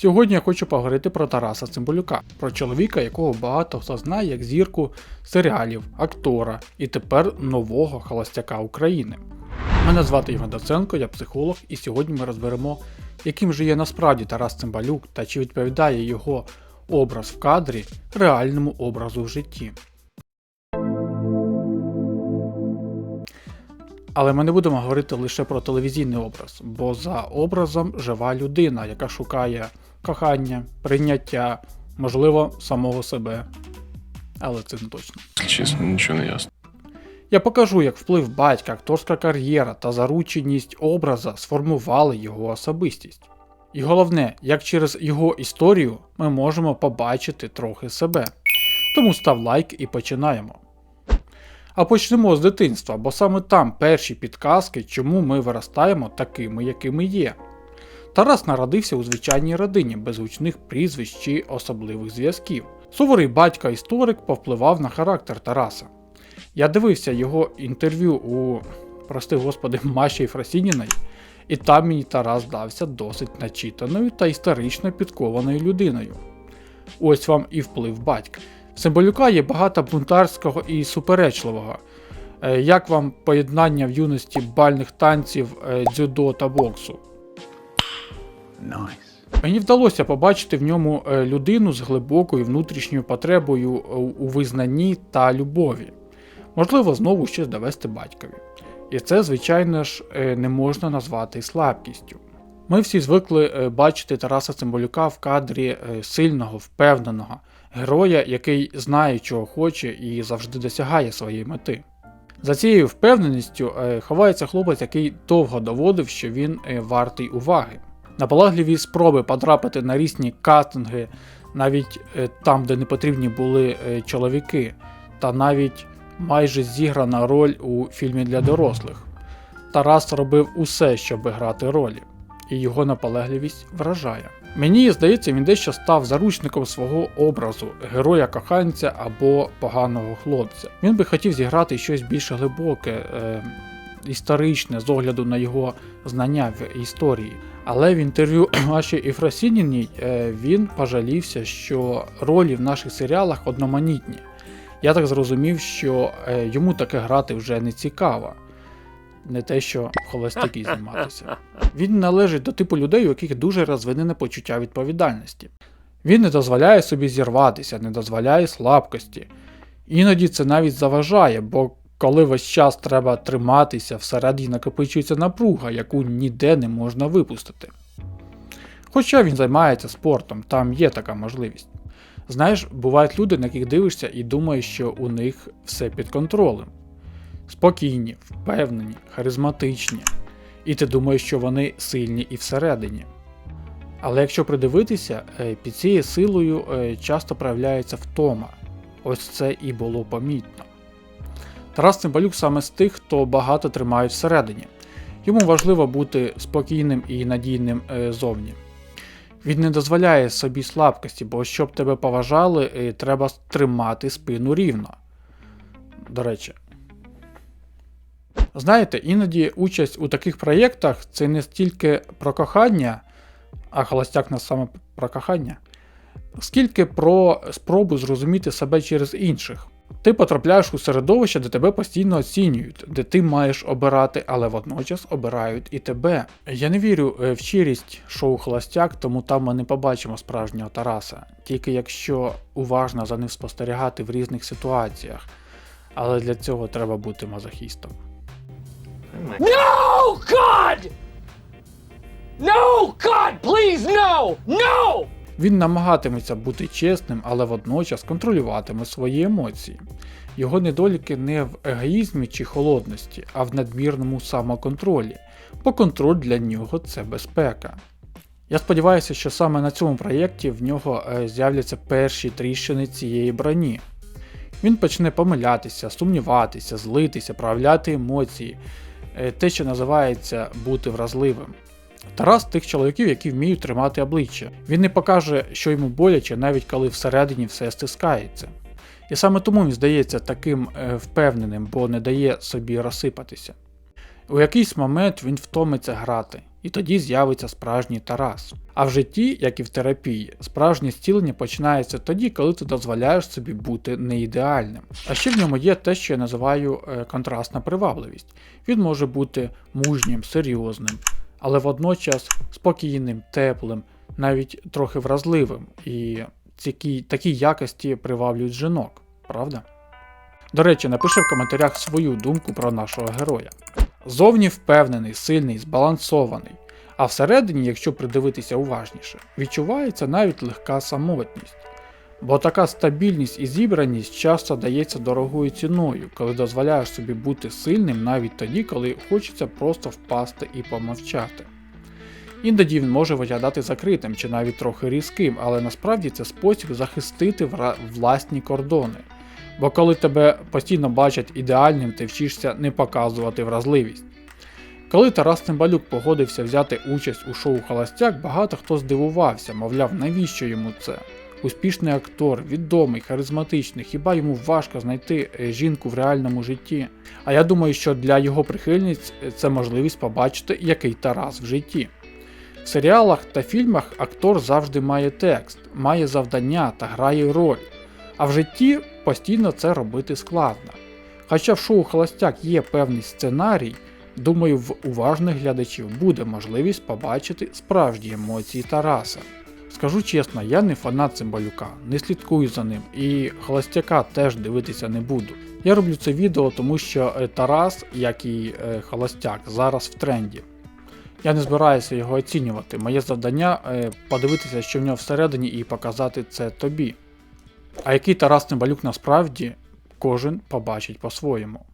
Сьогодні я хочу поговорити про Тараса Цимбалюка, про чоловіка, якого багато хто знає як зірку серіалів, актора і тепер нового холостяка України. Мене звати Євген Доценко, я психолог, і сьогодні ми розберемо, яким же є насправді Тарас Цимбалюк та чи відповідає його образ в кадрі реальному образу в житті. Але ми не будемо говорити лише про телевізійний образ, бо за образом жива людина, яка шукає кохання, прийняття, можливо, самого себе. Але це не точно. Чесно, нічого не ясно. Я покажу, як вплив батька, акторська кар'єра та зарученість образа сформували його особистість. І головне, як через його історію ми можемо побачити трохи себе. Тому став лайк і починаємо. А почнемо з дитинства, бо саме там перші підказки, чому ми виростаємо такими, якими є. Тарас народився у звичайній родині без гучних прізвищ чи особливих зв'язків. Суворий батько-історик повпливав на характер Тараса. Я дивився його інтерв'ю у, прости господи, Маші Фросініної, і там мені Тарас здався досить начитаною та історично підкованою людиною. Ось вам і вплив батька. В є багато бунтарського і суперечливого. Е, Як вам поєднання в юності бальних танців, е, дзюдо та боксу? Мені вдалося побачити в ньому е, людину з глибокою внутрішньою потребою у визнанні та любові. Можливо, знову щось довести батькові. І це, звичайно ж, не можна назвати слабкістю. Ми всі звикли бачити Тараса Цимбалюка в кадрі сильного, впевненого героя, який знає, чого хоче і завжди досягає своєї мети. За цією впевненістю е, ховається хлопець, який довго доводив, що він е, вартий уваги. Наполегливі спроби потрапити на різні кастинги, навіть е, там, де не потрібні були чоловіки, та навіть майже зіграна роль у фільмі для дорослих. Тарас робив усе, щоб грати ролі, і його наполегливість вражає. Мені здається, він дещо став заручником свого образу героя коханця або поганого хлопця. Він би хотів зіграти щось більш глибоке, е, історичне з огляду на його знання в історії. Але в інтерв'ю Маші Іфросініній е, він пожалівся, що ролі в наших серіалах одноманітні. Я так зрозумів, що е, йому таке грати вже не цікаво. Не те, що холостяки зніматися. Він належить до типу людей, у яких дуже розвинене почуття відповідальності. Він не дозволяє собі зірватися, не дозволяє слабкості. Іноді це навіть заважає, бо коли весь час треба триматися, всередині накопичується напруга, яку ніде не можна випустити. Хоча він займається спортом, там є така можливість. Знаєш, бувають люди, на яких дивишся і думаєш, що у них все під контролем. Спокійні, впевнені, харизматичні. І ти думаєш, що вони сильні і всередині. Але якщо придивитися, е, під цією силою е, часто проявляється втома. Ось це і було помітно. Тарас Цимбалюк саме з тих, хто багато тримає всередині. Йому важливо бути спокійним і надійним е, зовні. Він не дозволяє собі слабкості, бо щоб тебе поважали, треба тримати спину рівно. До речі. Знаєте, іноді участь у таких проєктах це не стільки про кохання, а холостяк нас саме про кохання, скільки про спробу зрозуміти себе через інших. Ти потрапляєш у середовище, де тебе постійно оцінюють, де ти маєш обирати, але водночас обирають і тебе. Я не вірю е, в щирість шоу Холостяк, тому там ми не побачимо справжнього Тараса, тільки якщо уважно за ним спостерігати в різних ситуаціях. Але для цього треба бути мазохістом. No, God! No, God, please, no! No! Він намагатиметься бути чесним, але водночас контролюватиме свої емоції. Його недоліки не в егоїзмі чи холодності, а в надмірному самоконтролі, бо контроль для нього це безпека. Я сподіваюся, що саме на цьому проєкті в нього е, з'являться перші тріщини цієї броні. Він почне помилятися, сумніватися, злитися, проявляти емоції, те, що називається бути вразливим. Тарас тих чоловіків, які вміють тримати обличчя. Він не покаже, що йому боляче, навіть коли всередині все стискається. І саме тому він здається таким е, впевненим, бо не дає собі розсипатися. У якийсь момент він втомиться грати, І тоді з'явиться справжній Тарас. А в житті, як і в терапії, справжнє зцілення починається тоді, коли ти дозволяєш собі бути неідеальним. А ще в ньому є те, що я називаю е, контрастна привабливість. Він може бути мужнім, серйозним, але водночас спокійним, теплим, навіть трохи вразливим. І такі, такі якості приваблюють жінок, правда? До речі, напиши в коментарях свою думку про нашого героя. Зовні впевнений, сильний, збалансований. А всередині, якщо придивитися уважніше, відчувається навіть легка самотність. Бо така стабільність і зібраність часто дається дорогою ціною, коли дозволяєш собі бути сильним навіть тоді, коли хочеться просто впасти і помовчати. Іноді він може виглядати закритим чи навіть трохи різким, але насправді це спосіб захистити власні кордони. Бо коли тебе постійно бачать ідеальним, ти вчишся не показувати вразливість. Коли Тарас Цимбалюк погодився взяти участь у шоу Холостяк, багато хто здивувався, мовляв, навіщо йому це? Успішний актор, відомий, харизматичний, хіба йому важко знайти е, жінку в реальному житті? А я думаю, що для його прихильниць е, це можливість побачити, який Тарас в житті. В серіалах та фільмах актор завжди має текст, має завдання та грає роль. А в житті постійно це робити складно. Хоча в шоу Холостяк є певний сценарій, думаю, в уважних глядачів буде можливість побачити справжні емоції Тараса. Скажу чесно, я не фанат Цимбалюка, не слідкую за ним і Холостяка теж дивитися не буду. Я роблю це відео, тому що е, Тарас, як і е, Холостяк, зараз в тренді. Я не збираюся його оцінювати. Моє завдання е, подивитися, що в нього всередині, і показати це тобі. А який Тарас Цимбалюк насправді кожен побачить по-своєму.